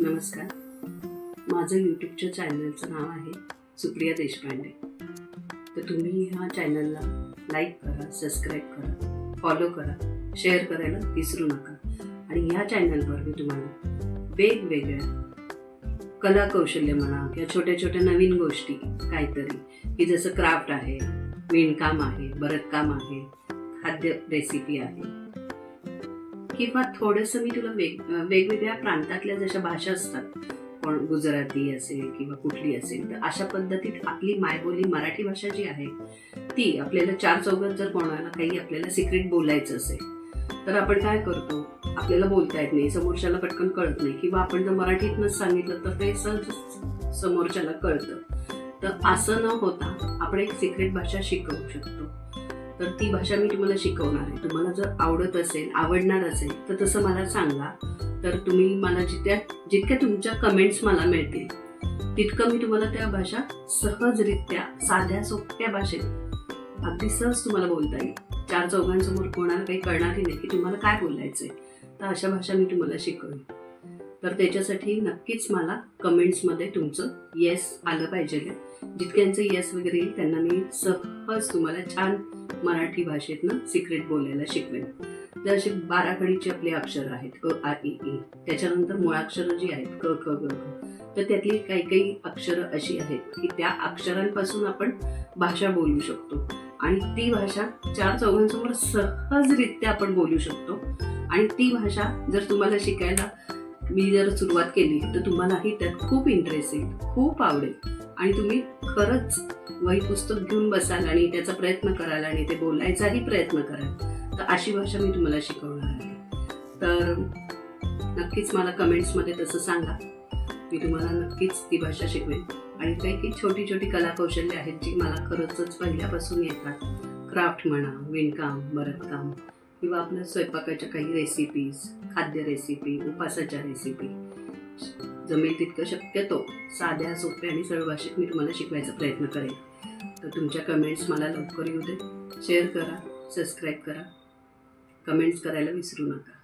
नमस्कार. माझं यूट्यूबच्या चॅनलचं नाव आहे सुप्रिया देशपांडे. तर तुम्ही ह्या चॅनलला लाईक करा सबस्क्राईब करा फॉलो करा शेअर करायला विसरू नका. आणि ह्या चॅनलवर मी तुम्हाला वेगवेगळ्या कला कौशल्य म्हणा किंवा छोट्या छोट्या नवीन गोष्टी काहीतरी की जसं क्राफ्ट आहे विणकाम आहे भरतकाम आहे खाद्य रेसिपी आहे किंवा थोडंसं मी तुला वेग वेगवेगळ्या प्रांतातल्या जशा भाषा असतात कोण गुजराती असेल किंवा कुठली असेल तर अशा पद्धतीत आपली मायबोली मराठी भाषा जी आहे ती आपल्याला चार चौघात जर कोणाला काही आपल्याला सिक्रेट बोलायचं असेल तर आपण काय करतो? आपल्याला बोलता येत नाही समोरच्याला पटकन कळत नाही किंवा आपण जर मराठीतनंच सांगितलं तर ते सहज समोरच्याला कळतं. तर असं न होता आपण एक सिक्रेट भाषा शिकवू शकतो. तर ती भाषा मी तुम्हाला शिकवणार आहे. तुम्हाला जर आवडत असेल आवडणार असेल तर तसं मला सांगा. तर तुम्ही मला जितक्या जितक्या तुमच्या कमेंट्स मला मिळतील तितकं मी तुम्हाला त्या भाषा सहजरित्या साध्या सोप्या भाषेत अगदी सहज तुम्हाला बोलता येईल. चार चौघांसमोर कोणाला काही कळणारही नाही की तुम्हाला काय बोलायचंय. तर अशा भाषा मी तुम्हाला शिकवेन. तर त्याच्यासाठी नक्कीच मला कमेंट्समध्ये तुमचं येस आलं पाहिजे. जितक्यांचं येस वगैरे येईल त्यांना मी सहज तुम्हाला छान मराठी भाषेतनं सिक्रेट बोलायला शिकवेन. असे बारागणीचे बाराखडीची आपले अक्षर आहेत क आ ए ई त्याच्यानंतर मुळाक्षरं जी आहेत क ख ग तर त्यातली काही काही अक्षरं अशी आहेत की त्या अक्षरांपासून आपण भाषा बोलू शकतो. आणि ती भाषा चार चौघांसमोर सहजरित्या आपण बोलू शकतो. आणि ती भाषा जर तुम्हाला शिकायला मी जर सुरुवात केली तर तुम्हालाही त्यात खूप इंटरेस्ट येईल खूप आवडेल. आणि तुम्ही खरंच वही पुस्तक घेऊन बसाल आणि त्याचा प्रयत्न कराल आणि ते बोलायचाही प्रयत्न कराल तर अशी भाषा मी तुम्हाला शिकवणार आहे. तर नक्कीच मला कमेंट्समध्ये तसं सांगा. मी तुम्हाला नक्कीच ती भाषा शिकवेन. आणि काही काही छोटी छोटी कलाकौशल्य आहेत जी मला खरंचच पहिल्यापासून येतात. क्राफ्ट म्हणा विणकाम भरतकाम किंवा आपल्या स्वयंपाकाच्या काही रेसिपीज खाद्य रेसिपी उपासाच्या रेसिपी जमेल तितकं शक्यतो साध्या सोप्या आणि सरळ भाषेत मी तुम्हाला शिकवायचा प्रयत्न करेन. तर तुमच्या कमेंट्स मला लवकर येऊ दे. शेअर करा सबस्क्राईब करा. कमेंट्स करायला विसरू नका.